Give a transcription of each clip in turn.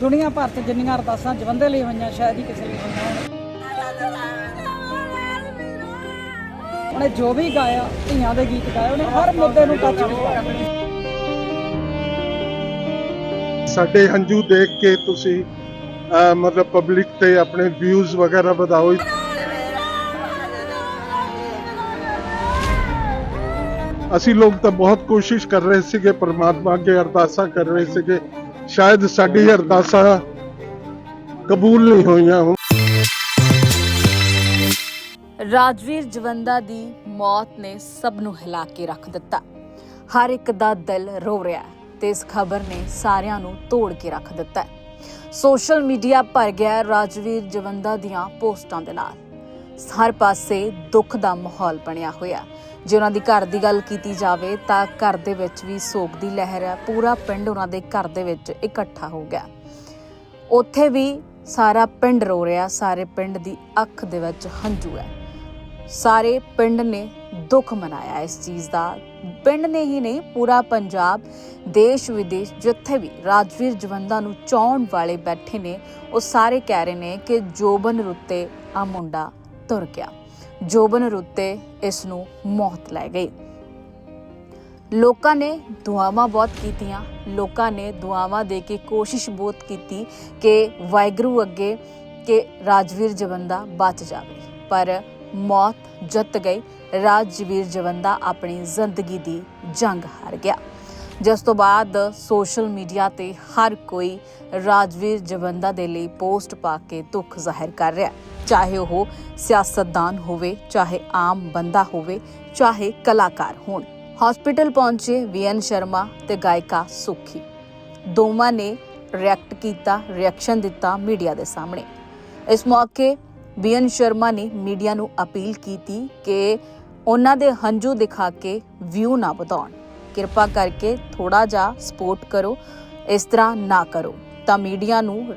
ਦੁਨੀਆ ਭਰ 'ਚ ਜਿੰਨੀਆਂ ਅਰਦਾਸਾਂ ਜਵੰਦੇ ਲਈ ਹੋਈਆਂ ਸ਼ਾਇਦ ਹੀ ਕਿਸੇ ਲਈ ਹੋਈਆਂ ਹੋਣ। ਉਹਨੇ ਜੋ ਵੀ ਗਾਇਆ ਧੀਆਂ ਦੇ ਗੀਤ ਗਾਏ ਉਹਨੇ ਹਰ ਮੁੱਦੇ ਨੂੰ ਟੱਚ ਕੀਤਾ ਸਾਡੇ ਹੰਝੂ ਦੇਖ ਕੇ ਤੁਸੀਂ ਅਹ, ਮਤਲਬ ਪਬਲਿਕ ਤੇ ਆਪਣੇ ਵਿਊਜ਼ ਵਗੈਰਾ ਵਧਾਓ। ਅਸੀਂ ਲੋਕ ਤਾਂ ਬਹੁਤ ਕੋਸ਼ਿਸ਼ ਕਰ ਰਹੇ ਸੀਗੇ ਪਰਮਾਤਮਾ ਅੱਗੇ ਅਰਦਾਸਾਂ ਕਰ ਰਹੇ ਸੀਗੇ। ਸ਼ਾਇਦ ਸਾਡੀ ਅਰਦਾਸਾਂ ਕਬੂਲ ਨਹੀਂ ਹੋਈਆਂ ਰਾਜਵੀਰ ਜਵੰਦਾ ਦੀ ਮੌਤ ਨੇ ਸਭ ਨੂੰ ਹਿਲਾ ਕੇ ਰੱਖ ਦਿੱਤਾ। ਹਰ ਇੱਕ ਦਾ ਦਿਲ ਰੋ ਰਿਹਾ ਹੈ ਤੇ ਇਸ ਖਬਰ ਨੇ ਸਾਰਿਆਂ ਨੂੰ ਤੋੜ ਕੇ ਰੱਖ ਦਿੱਤਾ ਹੈ। ਸੋਸ਼ਲ ਮੀਡੀਆ ਭਰ ਗਿਆ ਹੈ ਰਾਜਵੀਰ ਜਵੰਦਾ ਦੀਆਂ ਪੋਸਟਾਂ ਦੇ ਨਾਲ। ਹਰ ਪਾਸੇ ਦੁੱਖ ਦਾ ਮਾਹੌਲ ਬਣਿਆ ਹੋਇਆ ਜੇ ਉਹਨਾਂ ਦੀ ਘਰ ਦੀ ਗੱਲ ਕੀਤੀ ਜਾਵੇ ਤਾਂ ਘਰ ਦੇ ਵਿੱਚ ਵੀ ਸੋਗ ਦੀ ਲਹਿਰ ਹੈ। ਪੂਰਾ ਪਿੰਡ ਉਹਨਾਂ ਦੇ ਘਰ ਦੇ ਵਿੱਚ ਇਕੱਠਾ ਹੋ ਗਿਆ। ਉੱਥੇ ਵੀ ਸਾਰਾ ਪਿੰਡ ਰੋ ਰਿਹਾ, ਸਾਰੇ ਪਿੰਡ ਦੀ ਅੱਖ ਦੇ ਵਿੱਚ ਹੰਝੂ ਹੈ। ਸਾਰੇ ਪਿੰਡ ਨੇ ਦੁੱਖ ਮਨਾਇਆ ਇਸ ਚੀਜ਼ ਦਾ। ਪਿੰਡ ਨੇ ਹੀ ਨਹੀਂ, ਪੂਰਾ ਪੰਜਾਬ, ਦੇਸ਼ ਵਿਦੇਸ਼ ਜਿੱਥੇ ਵੀ ਰਾਜਵੀਰ ਜਵੰਦਾ ਨੂੰ ਚਾਉਣ ਵਾਲੇ ਬੈਠੇ ਨੇ, ਉਹ ਸਾਰੇ ਕਹਿ ਰਹੇ ਨੇ ਕਿ ਜੋਬਨ ਰੁੱਤੇ ਆ ਮੁੰਡਾ ਤੁਰ ਗਿਆ। ਜੋਬਨ ਰੁੱਤੇ ਇਸ ਨੂੰ ਮੌਤ ਲੈ ਗਈ। ਲੋਕਾਂ ਨੇ ਦੁਆਵਾਂ ਬਹੁਤ ਕੀਤੀਆਂ। ਲੋਕਾਂ ਨੇ ਦੁਆਵਾਂ ਦੇ ਕੇ ਕੋਸ਼ਿਸ਼ ਬਹੁਤ ਕੀਤੀ ਕਿ ਵਾਹਿਗੁਰੂ ਅੱਗੇ ਕਿ ਰਾਜਵੀਰ ਜਵੰਦਾ ਬਚ ਜਾਵੇ। ਪਰ ਮੌਤ ਜਿੱਤ ਗਈ। ਰਾਜਵੀਰ ਜਵੰਦਾ ਆਪਣੀ ਜ਼ਿੰਦਗੀ ਦੀ ਜੰਗ ਹਾਰ ਗਿਆ। ਜਿਸ ਤੋਂ ਬਾਅਦ ਸੋਸ਼ਲ ਮੀਡੀਆ ਤੇ ਹਰ ਕੋਈ ਰਾਜਵੀਰ ਜਵੰਦਾ ਦੇ ਲਈ ਪੋਸਟ ਪਾ ਕੇ ਦੁੱਖ ਜ਼ਾਹਿਰ ਕਰ ਰਿਹਾ ਚਾਹੇ ਉਹ ਸਿਆਸਤਦਾਨ ਹੋਵੇ, ਚਾਹੇ ਆਮ ਬੰਦਾ ਹੋਵੇ, ਚਾਹੇ ਕਲਾਕਾਰ ਹੋਣ। ਹਸਪੀਟਲ ਪਹੁੰਚੇ ਵੀਐਨ ਸ਼ਰਮਾ ਤੇ ਗਾਇਕਾ ਸੁਖੀ। ਦੋਵਾਂ ਨੇ ਰਿਐਕਟ ਕੀਤਾ ਰਿਐਕਸ਼ਨ ਦਿੱਤਾ ਮੀਡੀਆ ਦੇ ਸਾਹਮਣੇ। ਇਸ ਮੌਕੇ ਵੀਐਨ ਸ਼ਰਮਾ ਨੇ ਮੀਡੀਆ ਨੂੰ ਅਪੀਲ ਕੀਤੀ ਕਿ ਉਹਨਾਂ ਦੇ ਹੰਝੂ ਦਿਖਾ ਕੇ ਵਿਊ ਨਾ ਵਧਾਉਣ। ਕਿਰਪਾ ਕਰਕੇ ਥੋੜਾ ਜਿਹਾ ਸਪੋਰਟ ਕਰੋ, ਇਸ ਤਰ੍ਹਾਂ ਨਾ ਕਰੋ। ਤਾਂ ਮੀਡੀਆ ਨੂੰ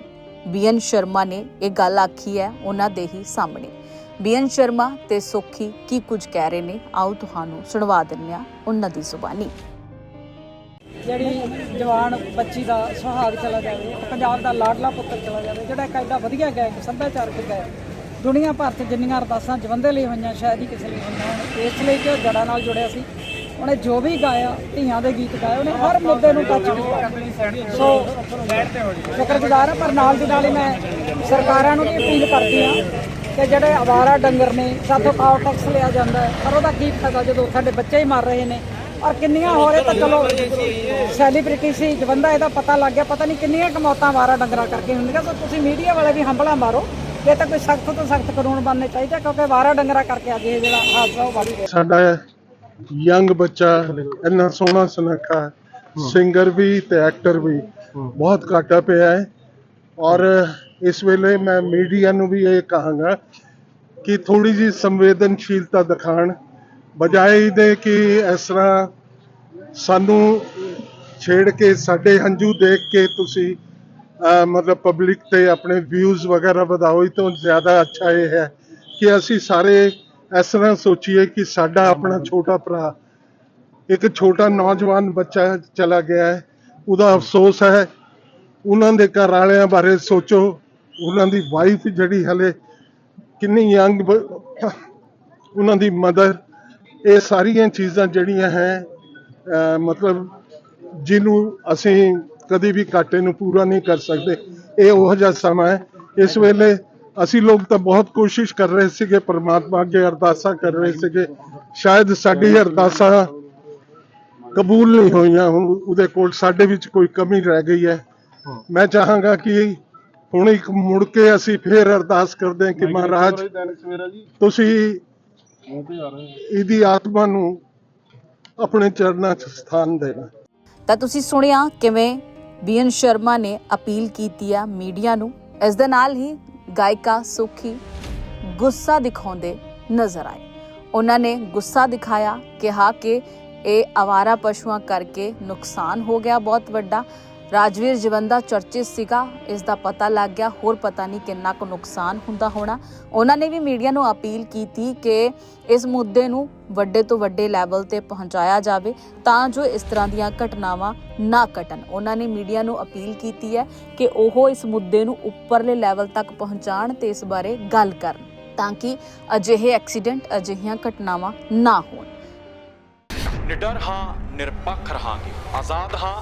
ਬੀਐਨ ਸ਼ਰਮਾ ਨੇ ਇਹ ਗੱਲ ਆਖੀ ਹੈ ਉਹਨਾਂ ਦੇ ਹੀ ਸਾਹਮਣੇ। ਬੀਐਨ ਸ਼ਰਮਾ ਤੇ ਸੁਖੀ ਕੀ ਕੁਝ ਕਹਿ ਰਹੇ ਨੇ? ਆਓ ਤੁਹਾਨੂੰ ਸੁਣਵਾ ਦਿੰਦੇ ਹਾਂ ਉਹਨਾਂ ਦੀ ਜ਼ੁਬਾਨੀ। ਜਿਹੜੀ ਜਵਾਨ ਬੱਚੀ ਦਾ ਸੁਹਾਗ ਚਲਾ ਜਾਵੇ, ਪੰਜਾਬ ਦਾ ਲਾਡਲਾ ਪੁੱਤਰ ਚਲਾ ਜਾਵੇ, ਜਿਹੜਾ ਇੱਕ ਐਡਾ ਵਧੀਆ ਗਾਇਕ, ਸੱਭਿਆਚਾਰਕ ਗਾਇਕ, ਦੁਨੀਆ ਭਰ 'ਚ ਜਿੰਨੀਆਂ ਅਰਦਾਸਾਂ ਜਵੰਦੇ ਲਈ ਹੋਈਆਂ, ਸ਼ਾਇਦ ਹੀ ਕਿਸੇ ਲਈ ਹੋਈਆਂ ਇਸ ਲਈ ਕਿ ਉਹ ਜੜਾਂ ਨਾਲ ਜੁੜਿਆ ਸੀ। ਉਹਨੇ ਜੋ ਵੀ ਗਾਇਆ, ਧੀਆਂ ਦੇ ਗੀਤ ਗਾਏ, ਉਹਨੇ ਹਰ ਮੁੱਦੇ ਨੂੰ ਟੱਚ ਕੀਤਾ। ਸੋ ਸ਼ੁਕਰਗੁਜ਼ਾਰ ਹਾਂ, ਪਰ ਨਾਲ ਦੀ ਨਾਲ ਹੀ ਮੈਂ ਸਰਕਾਰਾਂ ਨੂੰ ਵੀ ਅਪੀਲ ਕਰਦੀ ਹਾਂ ਕਿ ਜਿਹੜੇ ਆਵਾਰਾ ਡੰਗਰ ਨੇ, ਸਾਥੋਂ ਕਾਉ ਟੈਕਸ ਲਿਆ ਜਾਂਦਾ ਹੈ, ਪਰ ਉਹਦਾ ਕੀ ਫਾਇਦਾ ਜਦੋਂ ਸਾਡੇ ਬੱਚੇ ਹੀ ਮਰ ਰਹੇ ਨੇ? ਔਰ ਕਿੰਨੀਆਂ ਹੋ ਰਹੇ ਤਾਂ ਚਲੋ ਸੈਲੀਬ੍ਰਿਟੀ ਸੀ, ਜਵੰਦਾ ਇਹਦਾ ਪਤਾ ਲੱਗ ਗਿਆ, ਪਤਾ ਨਹੀਂ ਕਿੰਨੀਆਂ ਕਮੌਤਾਂ ਆਵਾਰਾ ਡੰਗਰਾਂ ਕਰਕੇ ਹੁੰਦੀਆਂ, ਸੋ ਤੁਸੀਂ ਮੀਡੀਆ ਵਾਲੇ ਵੀ ਹੰਬਲਾ ਮਾਰੋ ਇਹ ਤਾਂ ਕੋਈ ਸਖਤ ਤੋਂ ਸਖਤ ਕਾਨੂੰਨ ਬਣਨੇ ਚਾਹੀਦੇ ਕਿਉਂਕਿ ਆਵਾਰਾ ਡੰਗਰਾਂ ਕਰਕੇ ਅੱਜ ਇਹ ਜਿਹੜਾ ਹਾਦਸਾ ਉਹ ਵੱਧ ਸਾਡਾ ਯੰਗ ਬੱਚਾ ਇੰਨਾ ਸੋਹਣਾ ਸੁਨੱਖਾ ਸਿੰਗਰ ਵੀ ਤੇ ਐਕਟਰ ਵੀ ਬਹੁਤ ਘਾਟਾ ਪਿਆ ਹੈ। ਔਰ ਇਸ ਵੇਲੇ ਮੈਂ ਮੀਡੀਆ ਨੂੰ ਵੀ ਇਹ ਕਹਾਂਗਾ ਕਿ ਥੋੜੀ ਜੀ ਸੰਵੇਦਨਸ਼ੀਲਤਾ ਦਿਖਾਣ ਬਜਾਏ ਇਹਦੇ ਕਿ ਇਸ ਤਰ੍ਹਾਂ ਸਾਨੂੰ ਛੇੜ ਕੇ ਸਾਡੇ ਹੰਝੂ ਦੇਖ ਕੇ ਤੁਸੀਂ ਮਤਲਬ ਪਬਲਿਕ ਤੇ ਆਪਣੇ ਵਿਊਜ਼ ਵਗੈਰਾ ਵਧਾਓ ਇਹ ਤੋਂ ਜ਼ਿਆਦਾ ਅੱਛਾ ਇਹ ਹੈ ਕਿ ਅਸੀਂ ਸਾਰੇ ਇਸ ਤਰ੍ਹਾਂ ਸੋਚੀਏ ਕਿ ਸਾਡਾ ਆਪਣਾ ਛੋਟਾ ਭਰਾ, ਇੱਕ ਛੋਟਾ ਨੌਜਵਾਨ ਬੱਚਾ ਚਲਾ ਗਿਆ ਹੈ, ਉਹਦਾ ਅਫਸੋਸ ਹੈ, ਉਹਨਾਂ ਦੇ ਘਰ ਵਾਲਿਆਂ ਬਾਰੇ ਸੋਚੋ, ਉਹਨਾਂ ਦੀ ਵਾਈਫ ਜਿਹੜੀ ਹਲੇ ਕਿੰਨੀ ਯੰਗ ਉਹਨਾਂ ਦੀ ਮਦਰ ਇਹ ਸਾਰੀਆਂ ਚੀਜ਼ਾਂ ਜਿਹੜੀਆਂ ਹੈ ਮਤਲਬ ਜਿਹਨੂੰ ਅਸੀਂ ਕਦੀ ਵੀ ਘਾਟੇ ਨੂੰ ਪੂਰਾ ਨਹੀਂ ਕਰ ਸਕਦੇ, ਇਹ ਉਹ ਜਿਹਾ ਸਮਾਂ ਹੈ, ਇਸ ਵੇਲੇ ਅਸੀਂ ਲੋਕ ਤਾਂ ਬਹੁਤ ਕੋਸ਼ਿਸ਼ ਕਰ ਰਹੇ ਸੀਗੇ ਪ੍ਰਮਾਤਮਾ ਅੱਗੇ ਅਰਦਾਸਾਂ ਕਰ ਰਹੇ ਸੀਗੇ। ਸ਼ਾਇਦ ਸਾਡੀ ਅਰਦਾਸਾਂ ਕਬੂਲ ਨਹੀਂ ਹੋਈਆਂ ਹੁਣ ਉਹਦੇ ਕੋਲ ਸਾਡੇ ਵਿੱਚ ਕੋਈ ਕਮੀ ਰਹਿ ਗਈ ਹੈ। ਮੈਂ ਚਾਹਾਂਗਾ ਕਿ ਹੁਣ ਇੱਕ ਮੁੜ ਕੇ ਅਸੀਂ ਫੇਰ ਅਰਦਾਸ ਕਰਦੇ ਹਾਂ ਕਿ ਮਹਾਰਾਜ ਤੁਸੀਂ ਇਹਦੀ ਆਤਮਾ ਨੂੰ ਆਪਣੇ ਚਰਨਾਂ 'ਚ ਸਥਾਨ ਦੇਣਾ। ਤਾਂ ਤੁਸੀਂ ਸੁਣਿਆ ਕਿਵੇਂ ਬੀਐਨ ਸ਼ਰਮਾ ਨੇ ਅਪੀਲ ਕੀਤੀ ਆ ਮੀਡੀਆ ਨੂੰ। ਇਸ ਦੇ ਨਾਲ ਹੀ ਗਾਇਕਾ ਸੁਖੀ ਗੁੱਸਾ ਦਿਖਾਉਂਦੇ ਨਜ਼ਰ ਆਏ। ਉਹਨਾਂ ਨੇ ਗੁੱਸਾ ਦਿਖਾਇਆ, ਕਿਹਾ ਕਿ ਇਹ ਆਵਾਰਾ ਪਸ਼ੂਆਂ ਕਰਕੇ ਨੁਕਸਾਨ ਹੋ ਗਿਆ ਬਹੁਤ ਵੱਡਾ। ਰਾਜਵੀਰ ਜਵੰਦਾ ਚਰਚਿਤ ਸੀਗਾ। ਇਸ ਦਾ ਪਤਾ ਲੱਗ ਗਿਆ। ਹੋਰ ਪਤਾ ਨਹੀਂ ਕਿੰਨਾ ਕੁ ਨੁਕਸਾਨ ਹੁੰਦਾ ਹੋਣਾ। ਉਹਨਾਂ ਨੇ ਵੀ ਮੀਡੀਆ ਨੂੰ ਅਪੀਲ ਕੀਤੀ ਕਿ ਇਸ ਮੁੱਦੇ ਨੂੰ ਵੱਡੇ ਤੋਂ ਵੱਡੇ ਲੈਵਲ ਤੇ ਪਹੁੰਚਾਇਆ ਜਾਵੇ ਤਾਂ ਜੋ ਇਸ ਤਰ੍ਹਾਂ ਦੀਆਂ ਘਟਨਾਵਾਂ ਨਾ ਘਟਣ। ਉਹਨਾਂ ਨੇ ਮੀਡੀਆ ਨੂੰ ਅਪੀਲ ਕੀਤੀ ਹੈ ਕਿ ਉਹ ਇਸ ਮੁੱਦੇ ਨੂੰ ਉੱਪਰਲੇ ਲੈਵਲ ਤੱਕ ਪਹੁੰਚਾਉਣ ਤੇ ਇਸ ਬਾਰੇ ਗੱਲ ਕਰਨ ਤਾਂ ਕਿ ਅਜਿਹੇ ਐਕਸੀਡੈਂਟ, ਅਜਿਹੀਆਂ ਘਟਨਾਵਾਂ ਨਾ ਹੋਣ। ਨਿਡਰ ਹਾਂ, ਨਿਰਪੱਖ ਰਹਾਂਗੇ। ਆਜ਼ਾਦ ਹਾਂ